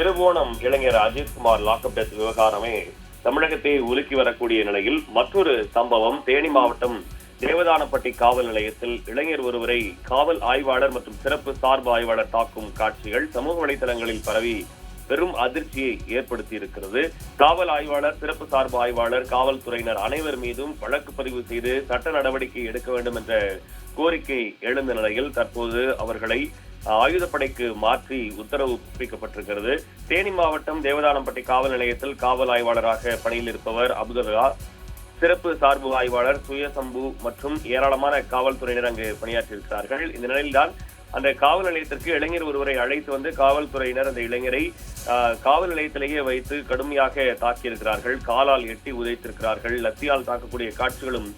திருவோணம் இளைஞர் Ajithkumar lockup death விவகாரமே தமிழகத்தை உலுக்கி வரக்கூடிய நிலையில் மற்றொரு சம்பவம் தேனி மாவட்டம் தேவதானப்பட்டி காவல் நிலையத்தில் இளைஞர் ஒருவரை காவல் ஆய்வாளர் மற்றும் சிறப்பு சார்பு ஆய்வாளர் தாக்கும் காட்சிகள் சமூக வலைதளங்களில் பரவி பெரும் அதிர்ச்சியை ஏற்படுத்தி இருக்கிறது காவல் ஆய்வாளர் சிறப்பு சார்பு ஆய்வாளர் காவல்துறையினர் அனைவர் மீதும் வழக்கு பதிவு செய்து சட்ட நடவடிக்கை எடுக்க வேண்டும் என்ற கோரிக்கை எழுந்த நிலையில் தற்போது அவர்களை ஆயுதப்படைக்கு மாற்றி உத்தரவு பிறப்பிக்கப்பட்டிருக்கிறது. தேனி மாவட்டம் தேவதானம்பட்டி காவல் நிலையத்தில் காவல் ஆய்வாளராக பணியில் இருப்பவர் அப்துல்லா சிறப்பு சார்பு ஆய்வாளர் சுயசம்பு மற்றும் ஏராளமான காவல்துறையினர் அங்கு பணியாற்றியிருக்கிறார்கள். இந்த நிலையில்தான் அந்த காவல் நிலையத்திற்கு இளைஞர் ஒருவரை அழைத்து வந்து காவல்துறையினர் அந்த இளைஞரை காவல் நிலையத்திலேயே வைத்து கடுமையாக தாக்கியிருக்கிறார்கள். காலால் எட்டி உதைத்திருக்கிறார்கள். லத்தியால் தாக்கக்கூடிய காட்சிகளும்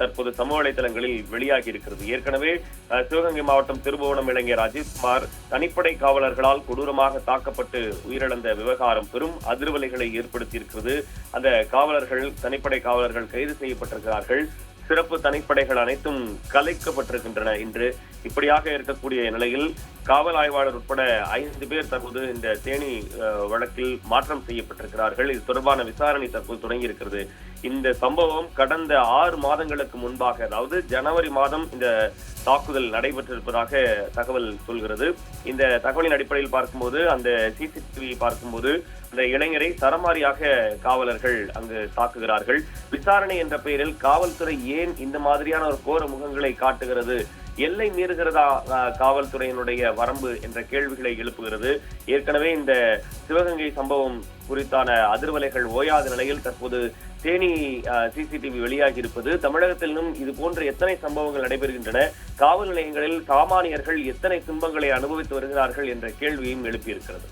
தற்போது சமூக வலைதளங்களில் வெளியாகி இருக்கிறது. ஏற்கனவே சிவகங்கை மாவட்டம் திருபுவனம் இளைஞர் அஜித்குமார் தனிப்படை காவலர்களால் கொடூரமாக தாக்கப்பட்டு உயிரிழந்த விவகாரம் பெரும் அதிர்வலைகளை ஏற்படுத்தியிருக்கிறது. அந்த காவலர்கள் தனிப்படை காவலர்கள் கைது செய்யப்பட்டிருக்கிறார்கள். சிறப்பு தனிப்படைகள் அனைத்தும் கலைக்கப்பட்டிருக்கின்றன. இன்று இப்படியாக இருக்கக்கூடிய நிலையில் காவல் ஆய்வாளர் உட்பட ஐந்து பேர் தற்போது இந்த தேனி வழக்கில் மாற்றம் செய்யப்பட்டிருக்கிறார்கள். இது தொடர்பான விசாரணை தற்போது தொடங்கி இருக்கிறது இந்த சம்பவம் கடந்த ஆறு மாதங்களுக்கு முன்பாக அதாவது ஜனவரி மாதம் இந்த தாக்குதல் நடைபெற்றிருப்பதாக தகவல் சொல்கிறது. இந்த தகவலின் அடிப்படையில் பார்க்கும்போது அந்த சிசிடிவி பார்க்கும்போது அந்த இளைஞரை சரமாரியாக காவலர்கள் அங்கு தாக்குகிறார்கள். விசாரணை என்ற பெயரில் காவல்துறை ஏன் இந்த மாதிரியான ஒரு கோர முகங்களை காட்டுகிறது? எல்லை மீறுகிறதா காவல்துறையினுடைய வரம்பு என்ற கேள்விகளை எழுப்புகிறது. ஏற்கனவே இந்த சிவகங்கை சம்பவம் குறித்தான அதிர்வலைகள் ஓயாத நிலையில் தற்போது தேனி சிசிடிவி வெளியாகி இருப்பது தமிழகத்திலும் இது போன்ற எத்தனை சம்பவங்கள் நடைபெறுகின்றன? காவல் நிலையங்களில் சாமானியர்கள் எத்தனை துன்பங்களை அனுபவித்து வருகிறார்கள் என்ற கேள்வியும் எழுப்பியிருக்கிறது.